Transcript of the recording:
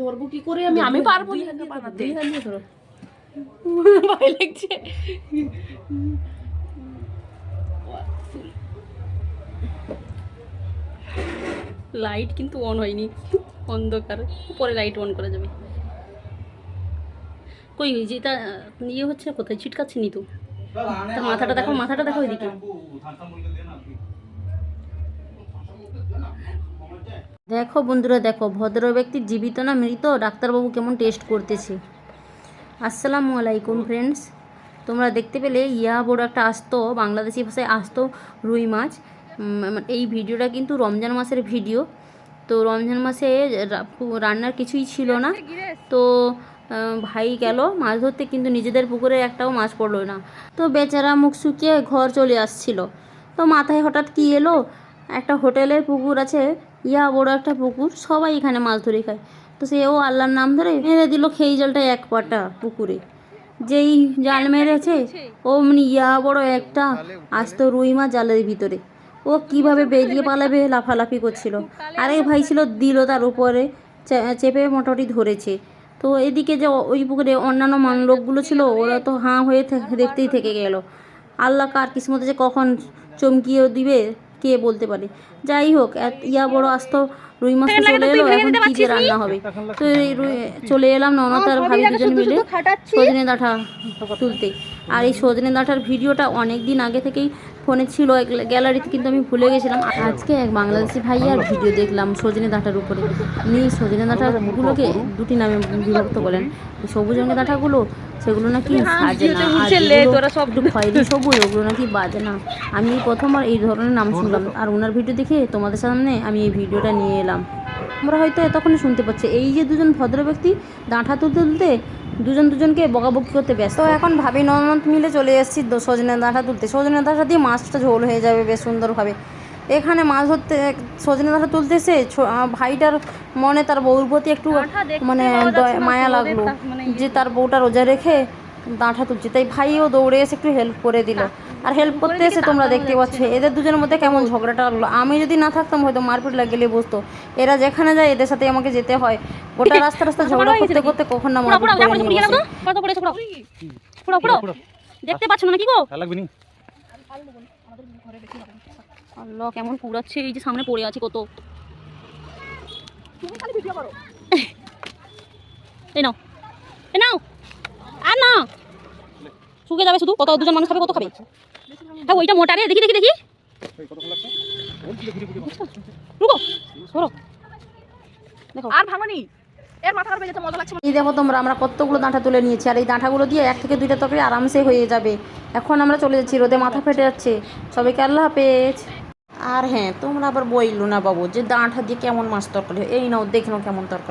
ধরবো কি করে আমি? আমি পারব না। বানাতে। ভয় লাগছে। লাইট কিন্তু অন হয়নি অন্ধকার। পরে লাইট অন করা যাবে। কই যেটা ইয়ে হচ্ছে কোথায় ছিটকাচ্ছে নি তো মাথাটা দেখো মাথাটা দেখো ওইদিকে দেখো বন্ধুরা, দেখো, ভদ্র ব্যক্তি জীবিত না মৃত? ডাক্তারবাবু কেমন টেস্ট করতেছে? আসসালামু আলাইকুম ফ্রেন্ডস তোমরা দেখতে পেলে ইয়া বড় একটা আসতো, বাংলাদেশি ভাষায় আসতো রুই মাছ। এই ভিডিওটা কিন্তু রমজান মাসের ভিডিও। তো রমজান মাসে রান্নার কিছুই ছিল না। তো ভাই গেল, মাছ ধরতে কিন্তু নিজেদের পুকুরে একটাও মাছ পড়ল না। তো বেচারা মুখ শুকিয়ে ঘর চলে আসছিল। তো মাথায় হঠাৎ কি এলো? একটা হোটেলের পুকুর আছে ইয়া বড় একটা পুকুর, সবাই এখানে মাছ ধরে খায়। তো সে ও আল্লাহর নাম ধরে মেরে দিল খেই জলটা এক পাটা পুকুরে। যেই জাল মেরেছে, অমনি ইয়া বড় একটা আসত রুই মাছ জালের ভিতরে। ও কীভাবে বেরিয়ে পালাবে লাফালাফি করছিল। আরেক ভাই ছিল দিল তার উপরে চেপে মোটামুটি ধরেছে। তো এদিকে যে ওই পুকুরে অন্যান্য মান লোকগুলো ছিল, ওরা তো হাঁ হয়ে দেখতেই থেকে গেল। আল্লাহ কার কিসমতে যে কখন চমকিয়ে দিবে কে বলতে পারে? যাই হোক ইয়া বড় আস্ত রুই মাছ চলে এলো এখন কি যে রান্না হবে? তো চলে এলাম ননদ আর ভাবি দুজন মিলে সজনে ডাঁটা তুলতে। আর এই সজনে ডাঁটার ভিডিওটা অনেক দিন আগে থেকেই ফোনে ছিল এক- গ্যালারিতে কিন্তু আমি ভুলে গেছিলাম। আজকে এক বাংলাদেশি ভাইয়ার ভিডিও দেখলাম সজনে ডাঁটার উপরে। উনি সজনে ডাঁটাগুলোকে দুটি নামে বিভক্ত করেন সবুজ রঙের ডাঁটাগুলো সেগুলো নাকি সাজে না আর একটু খয়েরি সবুজ ওগুলো নাকি বাজে না। আমি প্রথমবার এই ধরনের নাম শুনলাম। আর ওনার ভিডিও দেখে তোমাদের সামনে আমি এই ভিডিওটা নিয়ে এলাম। আমরা হয়তো এতক্ষণে শুনতে পাচ্ছি। এই যে দুজন ভদ্র ব্যক্তি ডাঁটা তুলতে তুলতে দুজন দুজনকে বকাবকি করতে ব্যস্ত। তো এখন ভাবি ননদ মিলে চলে এসেছি সজনে ডাঁটা তুলতে। সজনে ডাঁটা দিয়ে মাছটা ঝোল হয়ে যাবে বেশ সুন্দরভাবে। এখানে মাছ ধরতে সজনে ডাঁটা তুলতে এসে ভাইটার মনে তার বউর প্রতি একটু মানে মায়া লাগল যে তার বউটা রোজা রেখে ডাঁটা তুলছে। তাই ভাইও দৌড়ে এসে একটু হেল্প করে দিল। আর হেল্প করতে এসে তোমরা দেখতে পাচ্ছ এদের দুজনের মধ্যে কেমন ঝগড়াটা লাগল আমি যদি না থাকতাম হয়তো মারপিট লাগিয়ে বসতো। এরা যেখানে যায় এদের সাথে আমাকে যেতে হয়। গোটা রাস্তা রাস্তা ঝগড়া করতে করতে কখন না মারপিট করে নিয়ে বসে। দেখতে পাচ্ছ না কি গো? লাগবে নি? আল্লাহ কেমন পুড়াচ্ছে এই যে সামনে পড়ে আছে কত। এই নাও। এই নাও। আর না শুকে যাবে শুধু? কত দুজন মানুষ খাবে কত খাবে? হ্যাঁ ওইটা মোটা রে দেখি দেখি দেখি। রুকো সরো। দেখো। আর ভাঙনি এর মাথা খারাপ হয়ে যেতে মজা লাগছে। এই দেখো তোমরা আমরা কতগুলো ডাঁটা তুলে নিয়েছি আর এই ডাঁটাগুলো দিয়ে এক থেকে দুইটা তরকারি আরামসে হয়ে যাবে। এখন আমরা চলে যাচ্ছি রোদে মাথা ফেটে যাচ্ছে। সবাইকে আল্লাহ হাফেজ। আর হ্যাঁ তোমরা আবার বইলো না বাবু যে ডাঁটা দিয়ে কেমন মাছ তরকারি এই নাও দেখে নাও কেমন তরকারি।